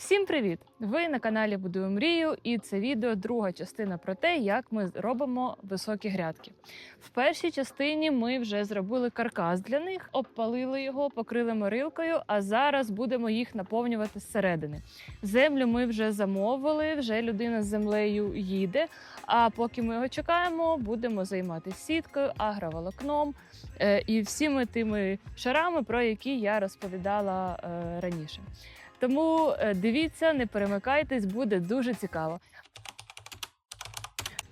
Всім привіт! Ви на каналі Будую мрію, і це відео друга частина про те, як ми робимо високі грядки. В першій частині ми вже зробили каркас для них, обпалили його, покрили морилкою, а зараз будемо їх наповнювати зсередини. Землю ми вже замовили, вже людина з землею їде. А поки ми його чекаємо, будемо займатися сіткою, агроволокном е, і всіми тими шарами, про які я розповідала е, раніше. Тому е, дивіться, не перемикайтесь, буде дуже цікаво.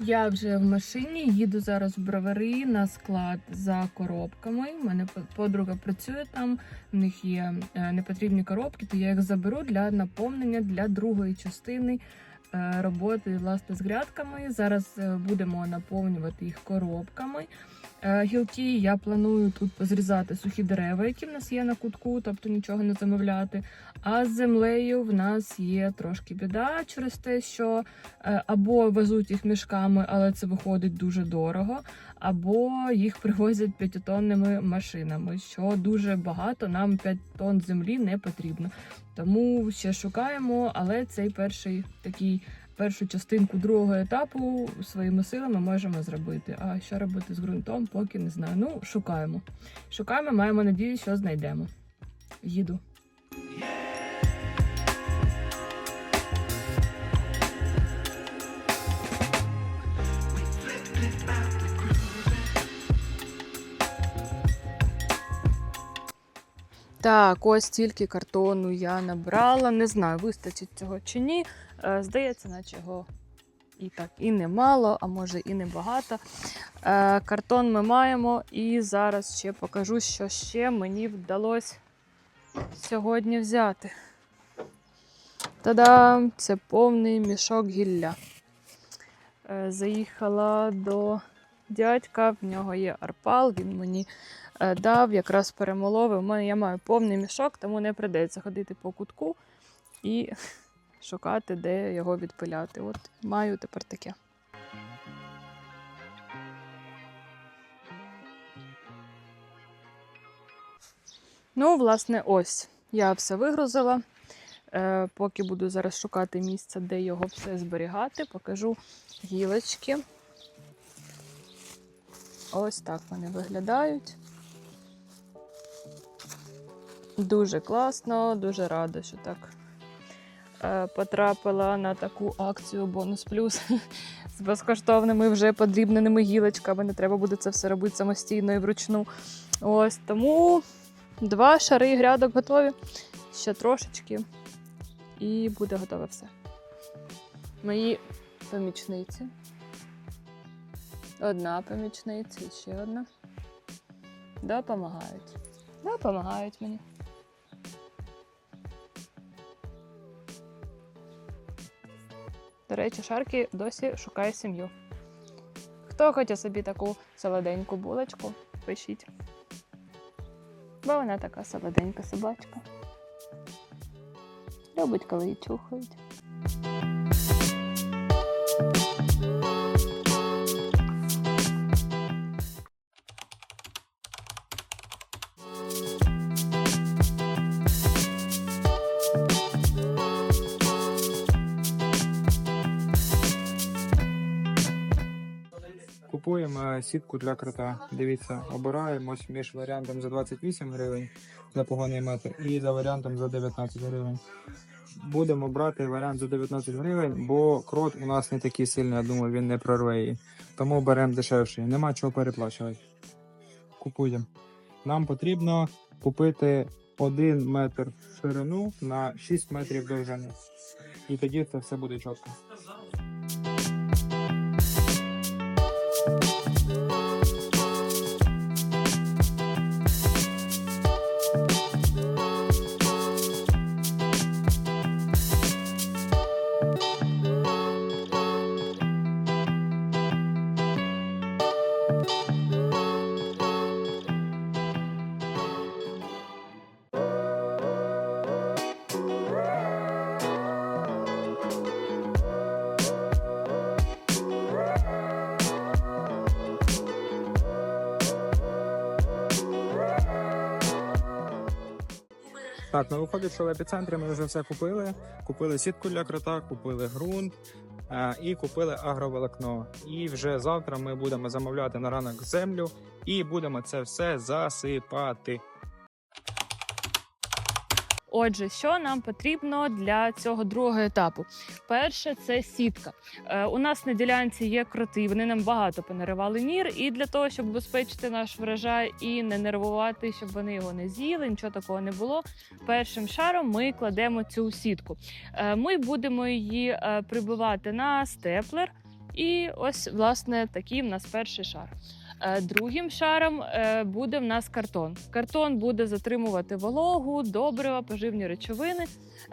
Я вже в машині їду зараз в бровари на склад за коробками. У мене по- подруга працює там. В них є е, непотрібні коробки, то я їх заберу для наповнення для другої частини е, роботи власне з грядками. Зараз будемо наповнювати їх коробками. Е, Гілки я планую тут позрізати сухі дерева, які в нас є на кутку, тобто нічого не замовляти. А з землею в нас є трошки біда через те, що е, або везуть їх мішками, але це виходить дуже дорого, або їх привозять п'ятитонними машинами, що дуже багато. Нам 5 тонн землі не потрібно. Тому ще шукаємо, але цей перший такий. Першу частинку другого етапу своїми силами можемо зробити. А що робити з ґрунтом, поки не знаю. Ну, шукаємо. Шукаємо, маємо надію, що знайдемо. Їду. Так, ось тільки картону я набрала. Не знаю, вистачить цього чи ні. Е, Здається, наче його і так і немало, а може і небагато. Е, Картон ми маємо, і зараз ще покажу, що ще мені вдалося сьогодні взяти. Та-дам! Це повний мішок гілля. Е, Заїхала до дядька, в нього є арпал, він мені дав, якраз перемолов. і В мене я маю повний мішок, тому не придеться ходити по кутку і шукати, де його відпиляти. От маю тепер таке. Ну, власне, ось. Я все вигрузила. Е, поки буду зараз шукати місце, де його все зберігати, покажу гілочки. Ось так вони виглядають. Дуже класно, дуже рада, що так е, потрапила на таку акцію бонус плюс з безкоштовними вже подрібненими гілочками. Не треба буде це все робити самостійно і вручну. Ось тому два шари грядок готові. Ще трошечки, і буде готове все. Мої помічниці. Одна помічниця і ще одна. Допомагають. Допомагають мені. До речі, Шаркі досі шукає сім'ю. Хто хоче собі таку солоденьку булочку, пишіть. Бо вона така солоденька собачка. Любить, коли її чухають. Сітку для крота. Дивіться, обираємо між варіантом за 28 гривень за погонний метр і за варіантом за 19 гривень. Будемо брати варіант за 19 гривень, бо крот у нас не такий сильний, я думаю, він не прорве її. Тому беремо дешевший. Нема чого переплачувати. Купуємо. Нам потрібно купити 1 метр ширину на 6 метрів довжини. І тоді це все буде чітко. Так, ну виходить, що в епіцентрі ми вже все купили. Купили сітку для крота, купили ґрунт е, і купили агроволокно. І вже завтра ми будемо замовляти на ранок землю і будемо це все засипати. Отже, що нам потрібно для цього другого етапу? Перше, це сітка. Е, у нас на ділянці є кроти, вони нам багато понаривали нір, і для того, щоб убезпечити наш врожай і не нервувати, щоб вони його не з'їли, нічого такого не було. Першим шаром ми кладемо цю сітку. Е, ми будемо її е, прибивати на степлер. І ось, власне, такий в нас перший шар. Е, Другим шаром е, буде в нас картон. Картон буде затримувати вологу, добрива, поживні речовини.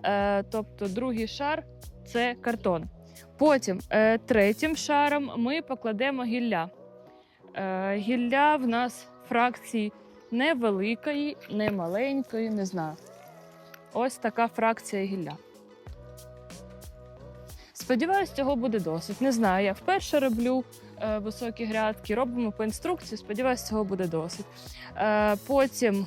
Е, Тобто, другий шар це картон. Потім третім шаром ми покладемо гілля. Гілля в нас фракції не великої, не маленької, не знаю. Ось така фракція гілля. Сподіваюсь, цього буде досить. Не знаю, я вперше роблю високі грядки, робимо по інструкції. Сподіваюсь, цього буде досить. Е, потім,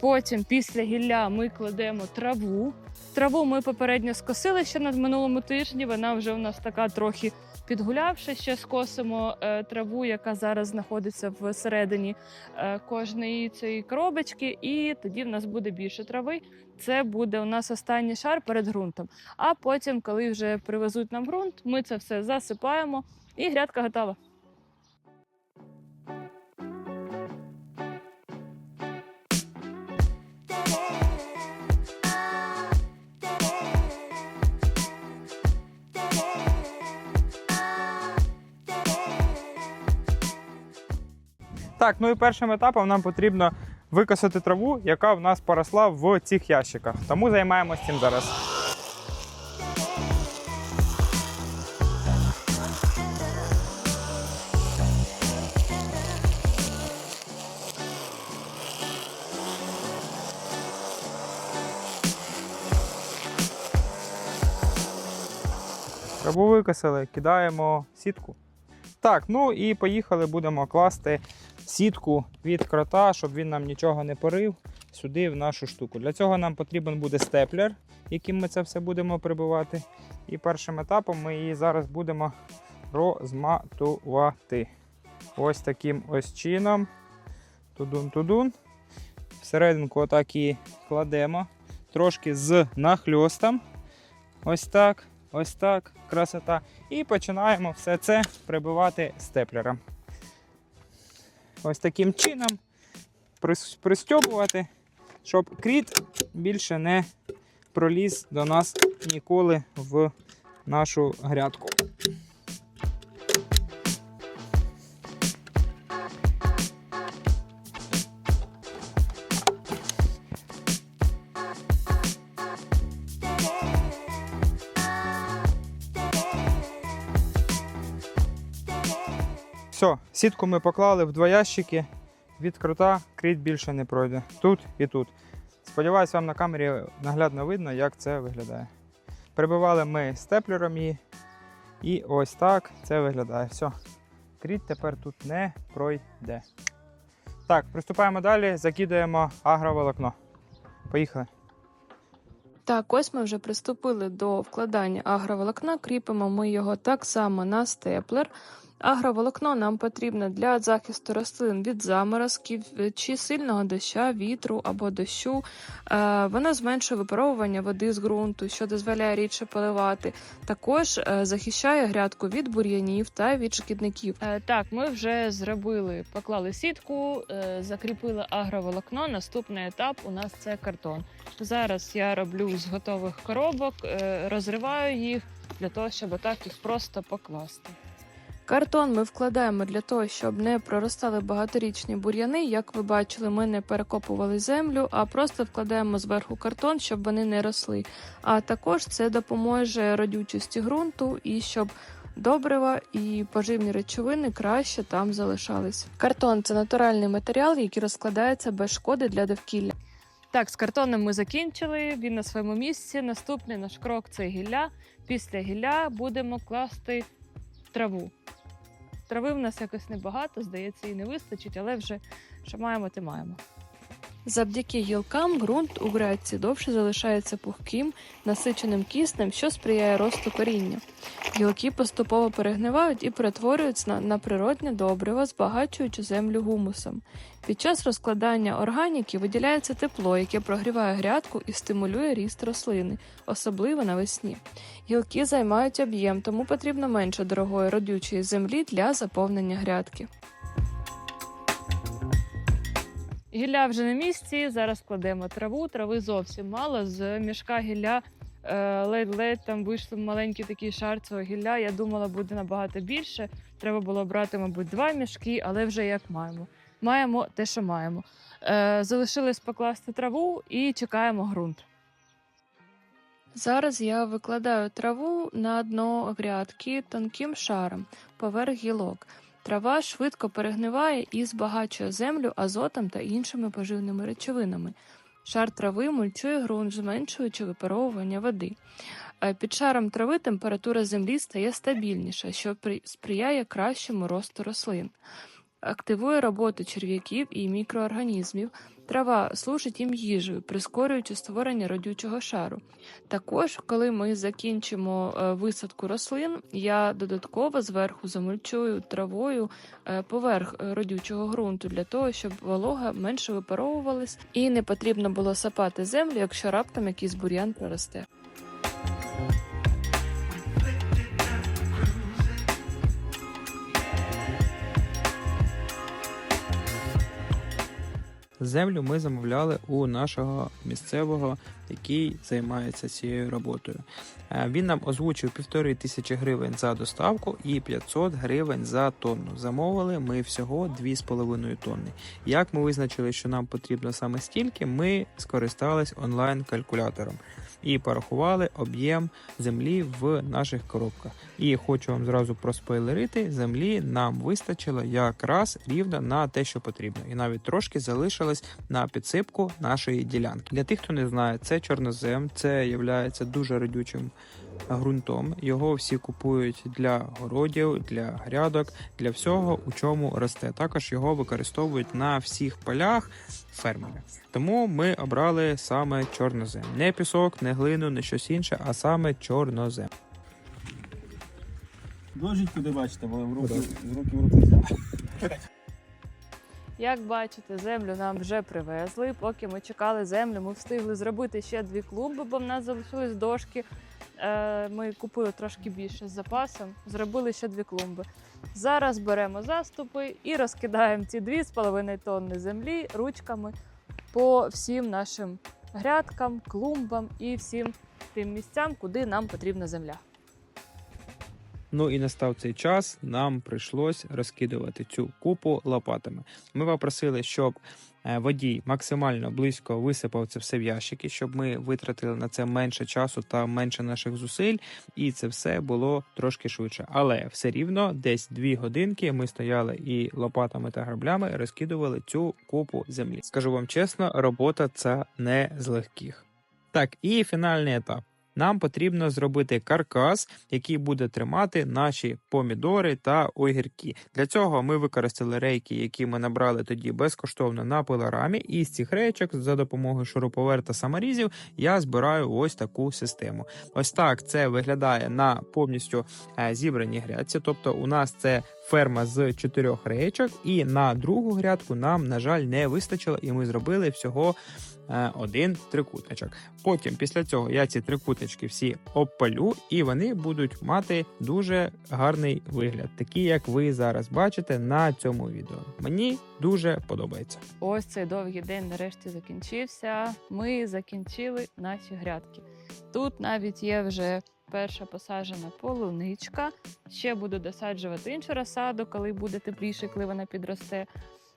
потім, після гілля, ми кладемо траву. Траву ми попередньо скосили ще на минулому тижні. Вона вже у нас така трохи підгулявша. Ще скосимо е, траву, яка зараз знаходиться всередині е, кожної цієї коробочки, і тоді в нас буде більше трави. Це буде у нас останній шар перед ґрунтом. А потім, коли вже привезуть нам ґрунт, ми це все засипаємо, і грядка готова. Так, ну і першим етапом нам потрібно викосити траву, яка в нас поросла в цих ящиках. Тому займаємося цим зараз. Траву викосили, кидаємо сітку. Так, ну і поїхали, будемо класти сітку від крота, щоб він нам нічого не порив сюди в нашу штуку. Для цього нам потрібен буде степлер, яким ми це все будемо прибивати. І першим етапом ми її зараз будемо розматувати. Ось таким ось чином. Тудун-тудун. Всерединку отак її кладемо. Трошки з нахльостом. Ось так, ось так, красота. І починаємо все це прибивати степлером. Ось таким чином пристьобувати, щоб кріт більше не проліз до нас ніколи в нашу грядку. Сітку ми поклали в два ящики. Від крута кріт більше не пройде. Тут і тут. Сподіваюсь, вам на камері наглядно видно, як це виглядає. Прибивали ми степлером її. І ось так це виглядає. Все. Кріт тепер тут не пройде. Так, приступаємо далі, закидаємо агроволокно. Поїхали. Так, ось ми вже приступили до вкладання агроволокна. Кріпимо ми його так само на степлер. Агроволокно нам потрібно для захисту рослин від заморозків чи сильного доща, вітру або дощу. Е, Воно зменшує випаровування води з ґрунту, що дозволяє рідше поливати. Також е, захищає грядку від бур'янів та від шкідників. Е, Так, ми вже зробили, поклали сітку, закріпили агроволокно. Наступний етап у нас це картон. Зараз я роблю з готових коробок, розриваю їх для того, щоб отак їх просто покласти. Картон ми вкладаємо для того, щоб не проростали багаторічні бур'яни. Як ви бачили, ми не перекопували землю, а просто вкладаємо зверху картон, щоб вони не росли. А також це допоможе родючості ґрунту і щоб добрива і поживні речовини краще там залишались. Картон це натуральний матеріал, який розкладається без шкоди для довкілля. Так, з картоном ми закінчили. Він на своєму місці. Наступний наш крок це гілля. Після гілля будемо класти траву. Трави в нас якось небагато, здається, і не вистачить, але вже що маємо, те маємо. Завдяки гілкам ґрунт у грядці довше залишається пухким, насиченим киснем, що сприяє росту коріння. Гілки поступово перегнивають і перетворюються на, на природне добриво, збагачуючи землю гумусом. Під час розкладання органіки виділяється тепло, яке прогріває грядку і стимулює ріст рослини, особливо навесні. Гілки займають об'єм, тому потрібно менше дорогої родючої землі для заповнення грядки. Гілля вже на місці. Зараз кладемо траву. Трави зовсім мало. З мішка гілля е, ледь-ледь там вийшли маленький такий шар цього гілля. Я думала, буде набагато більше. Треба було брати, мабуть, два мішки, але вже як маємо. Маємо те, що маємо. Е, залишилось покласти траву і чекаємо ґрунт. Зараз я викладаю траву на дно грядки тонким шаром поверх гілок. Трава швидко перегниває і збагачує землю азотом та іншими поживними речовинами. Шар трави мульчує ґрунт, зменшуючи випаровування води. Е, Під шаром трави температура землі стає стабільніша, що сприяє кращому росту рослин. Активує роботу черв'яків і мікроорганізмів. Трава служить їм їжею, прискорюючи створення родючого шару. Також, коли ми закінчимо е, висадку рослин, я додатково зверху замульчую травою е, поверх е, родючого ґрунту для того, щоб волога менше випаровувалась і не потрібно було сапати землю, якщо раптом якийсь бур'ян проросте. Землю ми замовляли у нашого місцевого, який займається цією роботою. Е, Він нам озвучив півтори тисячі гривень за доставку і 500 гривень за тонну. Замовили ми всього 2,5 тонни. Як ми визначили, що нам потрібно саме стільки, ми скористались онлайн-калькулятором і порахували об'єм землі в наших коробках. І хочу вам зразу проспойлерити: землі нам вистачило якраз рівно на те, що потрібно, і навіть трошки залишилось на підсипку нашої ділянки. Для тих, хто не знає, це чорнозем, це є дуже родючим ґрунтом. Його всі купують для городів, для грядок, для всього, у чому росте. Також його використовують на всіх полях фермери. Тому ми обрали саме чорнозем. Не пісок, не глину, не щось інше, а саме чорнозем. Дождь куди бачите, бо в руки, з руки в руки. Як бачите, землю нам вже привезли. Поки ми чекали землю, ми встигли зробити ще дві клумби, бо в нас залишились дошки. Е, Ми купили трошки більше з запасом, зробили ще дві клумби. Зараз беремо заступи і розкидаємо ці 2,5 тонни землі ручками по всім нашим грядкам, клумбам і всім тим місцям, куди нам потрібна земля. Ну і настав цей час. Нам прийшлось розкидувати цю купу лопатами. Ми попросили, щоб е, водій максимально близько висипав це все в ящики, щоб ми витратили на це менше часу та менше наших зусиль, і це все було трошки швидше. Але все рівно десь дві годинки ми стояли і лопатами та граблями розкидували цю купу землі. Скажу вам чесно, робота ця не з легких. Так, і фінальний етап. Нам потрібно зробити каркас, який буде тримати наші помідори та огірки. Для цього ми використали рейки, які ми набрали тоді безкоштовно на пилорамі. І з цих рейчок за допомогою шуруповерт та саморізів я збираю ось таку систему. Ось так це виглядає на повністю е, зібраній грядці. Тобто, у нас це ферма з чотирьох рейчок, і на другу грядку нам, на жаль, не вистачило, і ми зробили всього е, один трикутничок. Потім, після цього, я ці трикутнички всі обпалю, і вони будуть мати дуже гарний вигляд, такий, як ви зараз бачите на цьому відео. Мені дуже подобається. Ось цей довгий день нарешті закінчився. Ми закінчили наші грядки. Тут навіть є вже перша посаджена полуничка. Ще буду досаджувати іншу розсаду, коли буде тепліше, коли вона підросте.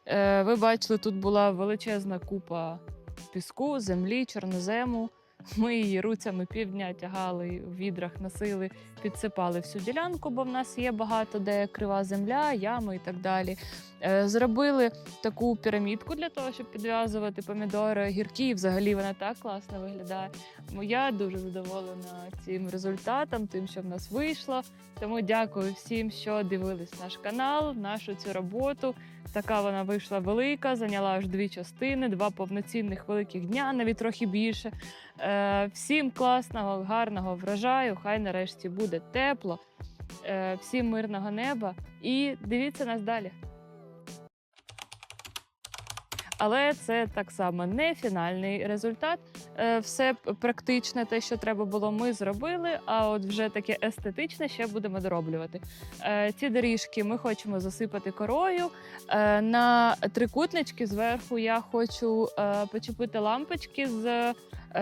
Е, ви бачили, тут була величезна купа піску, землі, чорнозему. Ми її руцями півдня тягали в відрах, носили, підсипали всю ділянку, бо в нас є багато де крива земля, ями і так далі. Е, Зробили таку пірамідку для того, щоб підв'язувати помідори, огірки. І взагалі вона так класно виглядає. Я дуже задоволена цим результатом, тим, що в нас вийшло. Тому дякую всім, що дивились наш канал, нашу цю роботу. Така вона вийшла велика, зайняла аж дві частини, два повноцінних великих дня, навіть трохи більше. Е, всім класного, гарного врожаю. Хай нарешті буде тепло. Е, всім мирного неба і дивіться нас далі. Але це так само не фінальний результат. Е, Все практичне, те, що треба було, ми зробили. А от вже таке естетичне ще будемо дороблювати. Е, Ці доріжки ми хочемо засипати корою. Е, На трикутнички зверху я хочу почепити лампочки з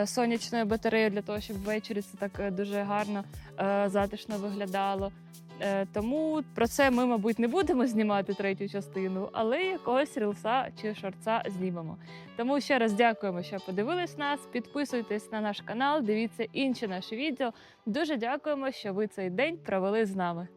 сонячною батареєю для того, щоб ввечері це так дуже гарно затишно виглядало. Е, Тому про це ми, мабуть, не будемо знімати третю частину, але якогось рілса чи шорца знімемо. Тому ще раз дякуємо, що подивились нас. Підписуйтесь на наш канал, дивіться інші наші відео. Дуже дякуємо, що ви цей день провели з нами.